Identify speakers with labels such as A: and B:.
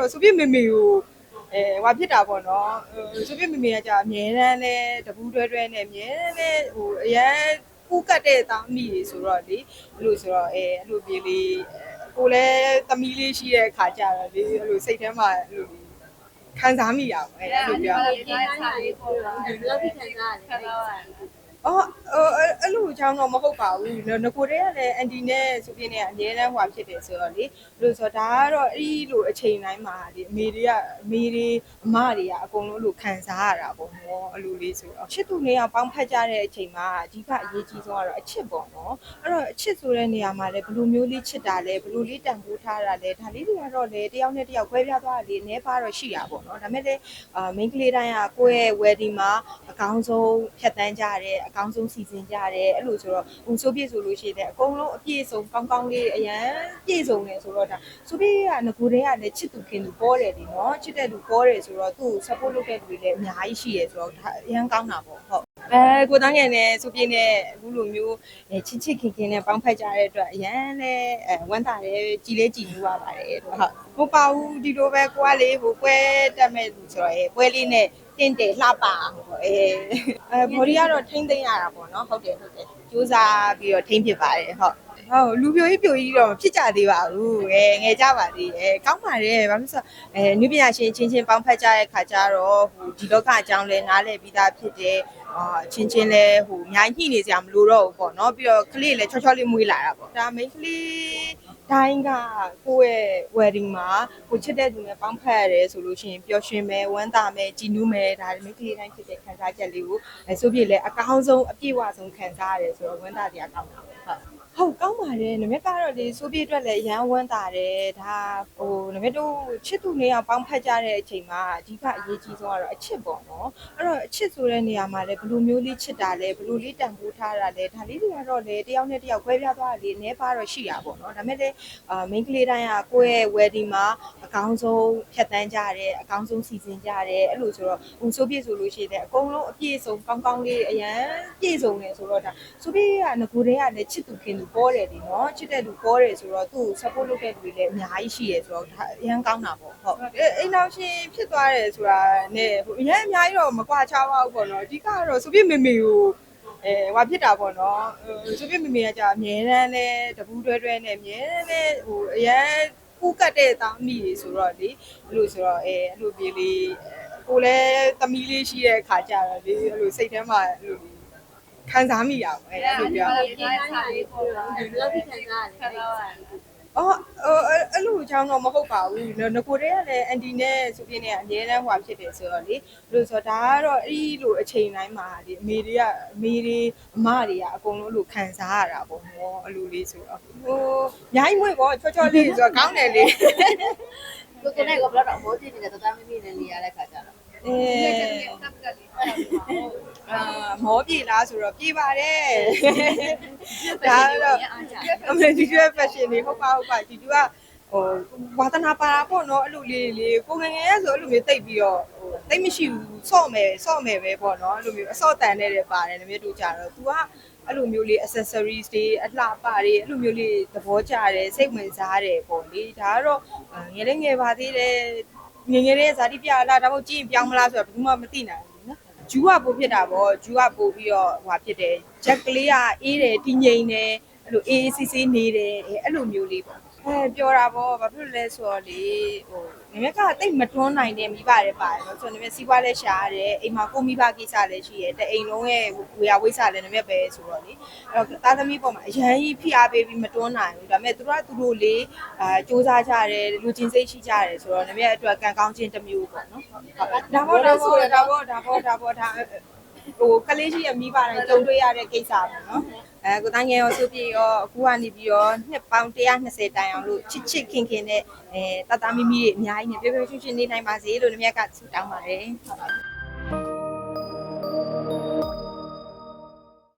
A: ကတော့ဆိုပြမေမေကိုအဲဟိုဖြစ်တာပေါ့နော်ဆိုပြမေမေကကြာအမြဲတမ်းလဲတပူးတွဲတွဲနဲ့အမြဲတမ်းလဲဟိုအရန်ကူးကတ်တဲ့သားမိတွေဆိုတော့လေအဲ့လိုဆိုတော့အဲအဲ့လိုပြေးလေးကိုလည်းသမီးလေးရှိတဲ့အခါကျတော့လေအဲ့လိုစိတ်ထဲမှာအဲ့လိုခံစားမိရပါအဲအဲ့လိုပြော
B: ဒီတိုင်းစားလေးပေါ်လာဒီလိုဖြစ်ခံစားရတယ်
A: အော် အဲ့အဲ့လိုချောင်းတော့မဟုတ်ပါဘူး။ငကိုတည်းကလည်းအန်တီနဲ့ဆိုပြင်းနဲ့အများတန်းဟွာဖြစ်တယ်ဆိုတော့လေဘယ်လိုဆိုတော့ဒါကတော့အဲ့ဒီလိုအချိန်တိုင်းမှာဒီအမေတွေကအမေတွေအမတွေကအကုန်လုံးလို့ခံစားရတာပေါ့နော်အဲ့လိုလေးဆိုတော့ချစ်သူနေအောင်ပေါင်းဖက်ကြတဲ့အချိန်မှာအဓိကအရေးကြီးဆုံးကတော့အချစ်ပေါ့နော်အဲ့တော့အချစ်ဆိုတဲ့နေရာမှာလည်းဘယ်လိုမျိုးလေးချစ်တာလဲဘယ်လိုလေးတန်ဖိုးထားတာလဲဒါလေးတွေကတော့လေတယောက်နဲ့တယောက်ခွဲပြားသွားတာလေအနေပါတော့ရှိတာပေါ့နော်ဒါပေမဲ့လည်းအာ main ကလေးတိုင်းကကိုယ့်ရဲ့ wedding မှာအကောင်းဆုံးဖြတ်တန်းကြတယ်အကောင်းဆုံးစီစဉ်ကြတယ်အဲ့လိုဆိုတော့ဟိုဆိုပြည့်ဆိုလို့ရှိရင်အကုန်လုံးအပြည့်စုံကောင်းကောင်းလေးအရန်ပြည့်စုံနေဆိုတော့ဒါဆိုပြည့်ကငကိုတည်းကလည်းချစ်သူခင်သူပေါ်တယ်ဒီနော်ချစ်တဲ့လူပေါ်တယ်ဆိုတော့သူ့ကို support လုပ်တဲ့လူတွေလည်းအများကြီးရှိရဆိုတော့ဒါအရန်ကောင်းတာပေါ့ဟုတ်အဲကိုတန်းငယ်နဲ့ဆိုပြည့်နဲ့အခုလိုမျိုးချစ်ချစ်ခင်ခင်နဲ့ပေါင်းဖက်ကြတဲ့အတွက်အရန်လည်းအဲဝမ်းသာတယ်ကြည်လေးကြည်နူးရပါတယ်ဟုတ်မပါဘူးဒီလိုပဲကိုကလေဟိုပွဲတက်မဲ့လူဆိုတော့အဲပွဲလေးနဲ့ တင့်တယ်လှပအောင်ပေါ့အဲအဲ body ကတော့ထိမ့်သိမ့်ရတာပေါ့နော်ဟုတ်တယ်ဟုတ်တယ်စူးစမ်းပြီးတော့ထိမ့်ဖြစ်ပါတယ်ဟုတ်ဟုတ်လူပြိုကြီးပြိုကြီးတော့မဖြစ်ကြသေးပါဘူးအဲငယ်ကြပါသေးအဲကောင်းပါတယ်ဘာလို့ဆိုအဲနုပညာရှင်ချင်းချင်းပေါင်းဖက်ကြတဲ့ခါကျတော့ဟိုဒီလောကအကြောင်းလဲနားလည်ပြီးသားဖြစ်တယ် အာချင်းချင်းလဲဟိုအများကြီးညှိနေစရာမလိုတော့ဘူးပေါ့နော်ပြီးတော့ကလေးလည်းချောချောလေးမွေးလာတာပေါ့ဒါမိန်းကလေးတိုင်းကကိုယ့်ရဲ့ wedding မှာကိုချစ်တဲ့သူနဲ့ပေါင်းဖက်ရတယ်ဆိုလို့ရှိရင်ပျော်ရွှင်မယ်ဝမ်းသာမယ်ကြည်နူးမယ်ဒါမိန်းကလေးတိုင်းဖြစ်တဲ့ခံစားချက်လေးကိုအဲဆိုပြည့်လဲအကောင်းဆုံးအပြည့်အဝဆုံးခံစားရတယ်ဆိုတော့ဝမ်းသာတရားကောင်းတာပေါ့ ဟုတ်ဟုတ်ကောင်းပါတယ်နမက်ကတော့လေဆိုပြည့်အတွက်လည်းရမ်းဝမ်းသာတယ်ဒါဟိုနမက်တို့ချစ်သူနေအောင်ပေါင်းဖက်ကြတဲ့အချိန်မှာအဓိကအရေးကြီးဆုံးကတော့အချစ်ပေါ့နော်အဲ့တော့အချစ်ဆိုတဲ့နေရာမှာလည်းဘယ်လိုမျိုးလေးချစ်တာလဲဘယ်လိုလေးတန်ဖိုးထားတာလဲဒါလေးတွေကတော့လေတယောက်နဲ့တယောက်ခွဲပြားသွားတာလေအနေပါတော့ရှိတာပေါ့နော်ဒါပေမဲ့လည်းအာ main ကလေးတိုင်းကကိုယ့်ရဲ့ wedding မှာအကောင်းဆုံးဖြတ်တန်းကြတယ်အကောင်းဆုံးစီစဉ်ကြတယ်အဲ့လိုဆိုတော့ဟိုဆိုပြည့်ဆိုလို့ရှိရင်လည်းအကုန်လုံးအပြည့်စုံကောင်းကောင်းလေးအရန်ပြည့်စုံနေဆိုတော့ဒါဆိုပြည့်ကငကိုတည်းကလည်းချစ်သူခင်သူပေါ်တယ်ဒီနော်ချစ်တဲ့လူပေါ်တယ်ဆိုတော့သူ့ကို support လုပ်တဲ့လူတွေလည်းအများကြီးရှိရဆိုတော့ဒါအရန်ကောင်းတာပေါ့ဟုတ်အိမ်နောက်ရှင်ဖြစ်သွားတယ်ဆိုတာနဲ့ဟိုအရန်အများကြီးတော့မကွာခြားပါဘူးပေါ့နော်အဓိကကတော့ဆိုပြည့်မေမေကိုအဲဟိုဖြစ်တာပေါ့နော်ဆိုပြမေမေကကြာအမြဲတမ်းလဲတပူးတွဲတွဲနဲ့အမြဲတမ်းလဲဟိုအရန်ကူးကတ်တဲ့သားမိတွေဆိုတော့လေအဲ့လိုဆိုတော့အဲအဲ့လိုပြေးလေးကိုလည်းသမီးလေးရှိတဲ့အခါကျတော့လေအဲ့လိုစိတ်ထဲမှာအဲ့လို ခံစားမိရပါအဲအဲ့လိုပြော
B: ဒီတိုင်းစားလေးပေါ်လာဒီလိုဖြစ်ခံစားရတယ်
A: အော်အဲ့လိုချောင်းတော့မဟုတ်ပါဘူးငကိုတည်းကလည်းအန်တီနဲ့ဆိုပြင်းနဲ့အများတန်းဟွာဖြစ်တယ်ဆိုတော့လေဘယ်လိုဆိုတော့ဒါကတော့အဲ့ဒီလိုအချိန်တိုင်းမှာဒီအမေတွေကအမေတွေအမတွေကအကုန်လုံးလို့ခံစားရတာပေါ့နော်အဲ့လိုလေးဆိုတော့ဟိုအများကြီးမွေးပေါ့ချောချောလေးဆိုတော့ကောင်းတယ်လေ
B: ကိုကိုနဲ့ကဘလောက်တော့မိုးကြည့်နေတဲ့တသားမမိနဲ့နေရတဲ့ခါကျတော့
A: အဲအာ မောပြေလားဆိုတော့ပြေပါတယ်ဒါတော့အမေဒီကျွဲ fashion တွေဟုတ်ပါဟုတ်ပါဒီကျွကဟိုဝါသနာပါတာပေါ့နော်အဲ့လိုလေးလေးကိုငယ်ငယ်ရဆိုအဲ့လိုမျိုးတိတ်ပြီးတော့ဟိုတိတ်မရှိဘူးစော့မယ်စော့မယ်ပဲပေါ့နော်အဲ့လိုမျိုးအစော့တန်တဲ့တွေပါတယ်နည်းတို့ကြတော့ तू ကအဲ့လိုမျိုးလေး accessories တွေအလှပတွေအဲ့လိုမျိုးလေးသဘောကျတယ်စိတ်ဝင်စားတယ်ပေါ့လေဒါကတော့ငယ်လေးငယ်ပါသေးတယ်ငယ်ငယ်လေးဇာတိပြလားဒါမှမဟုတ်ကြည့်ရင်ပြောင်းမလားဆိုတော့ဘယ်သူမှမသိနိုင်ဘူးနော် ဂျူးကပို့ဖြစ်တာပေါ့ဂျူးကပို့ပြီးတော့ဟိုဖြစ်တယ်ဂျက်ကလေးကအေးတယ်တည်ငြိမ်တယ်အဲ့လိုအေးအေးဆေးဆေးနေတယ်အဲအဲ့လိုမျိုးလေးပေါ့ အဲပြောတာပေါ့ဘာဖြစ်လို့လဲဆိုတော့လေဟိုနမကတိတ်မတွန်းနိုင်တဲ့မိဘတွေပါတယ်နော်ဆိုတော့နမစီးပွားလဲရှာရတယ်အိမ်မှာကိုမိဘကိစ္စလည်းရှိရတယ်တအိမ်လုံးရဲ့ဝေယဝိဆလည်းနမပဲဆိုတော့လေအဲ့တော့သားသမီးပေါ်မှာအရန်ကြီးဖိအားပေးပြီးမတွန်းနိုင်ဘူးဒါပေမဲ့သူတို့ကသူတို့လေးအာစူးစမ်းကြတယ်လူချင်းစိတ်ရှိကြတယ်ဆိုတော့နမရဲ့အတွက်ကံကောင်းခြင်းတစ်မျိုးပေါ့နော်ဟုတ်ဒါပေါ့ဒါပေါ့ဒါပေါ့ဒါပေါ့ဒါပေါ့ဒါဟိုကလေးရှိရဲ့မိဘတိုင်းကြုံတွေ့ရတဲ့ကိစ္စပေါ့နော် အဲကိုတိုင်းငယ်ရောဆိုပြရောအခုကနေပြီးတော့နှစ်ပေါင်း120တိုင်အောင်လို့ချစ်ချစ်ခင်ခင်နဲ့အဲတတမီမီတွေအများကြီးနဲ့ပြောပြောချင်းချင်းနေနိုင်ပါစေလို့နမကဆုတောင်းပါတယ်ဟုတ်